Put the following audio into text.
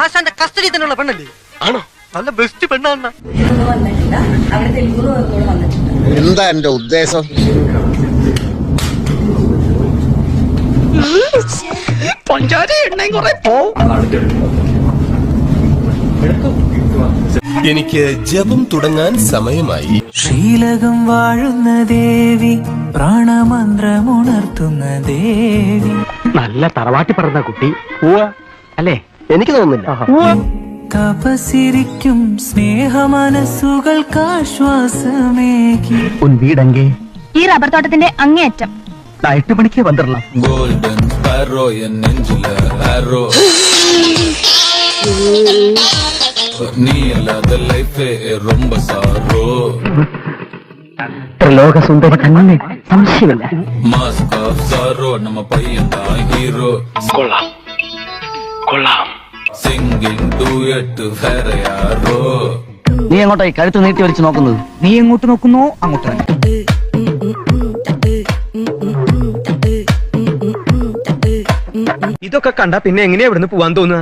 ആശാന്റെ കസ്റ്റഡി തന്നെയുള്ള പെണ്ണല്ലേ? ആണോ? നല്ല ബെസ്റ്റ് പെണ്ണാന്ന എന്താ എന്റെ ഉദ്ദേശം? എനിക്ക് ജപം തുടങ്ങാൻ സമയമായി. ശ്രീലകം വാഴുന്ന ദേവി പ്രാണമന്ത്രമുണർത്തുന്ന ദേവി. നല്ല തറവാട്ടി പറഞ്ഞ കുട്ടി. അല്ലേ? എനിക്ക് തോന്നുന്നില്ല. തപസിരിക്കും സ്നേഹ മനസ്സുകൾക്ക് ഉൻ ഈ റബ്ബർ തോട്ടത്തിന്റെ അങ്ങേയറ്റം. நான் മണിക്ക് மணிக்கே ரொம்ப സംശയമില്ല. നമ്മ ഹീറോ കൊള്ളാം. കൊള്ളാം. സിംഗിങ് ഡുയറ്റ് നീ എങ്ങോട്ടായി കഴുത്ത് നീട്ടി വലിച്ചു നോക്കുന്നത്? നീ എങ്ങോട്ട് നോക്കുന്നു അങ്ങോട്ട് ഇതൊക്കെ കണ്ടാ പിന്നെ എങ്ങനെയാ ഇവിടുന്ന് പോവാൻ തോന്നുക?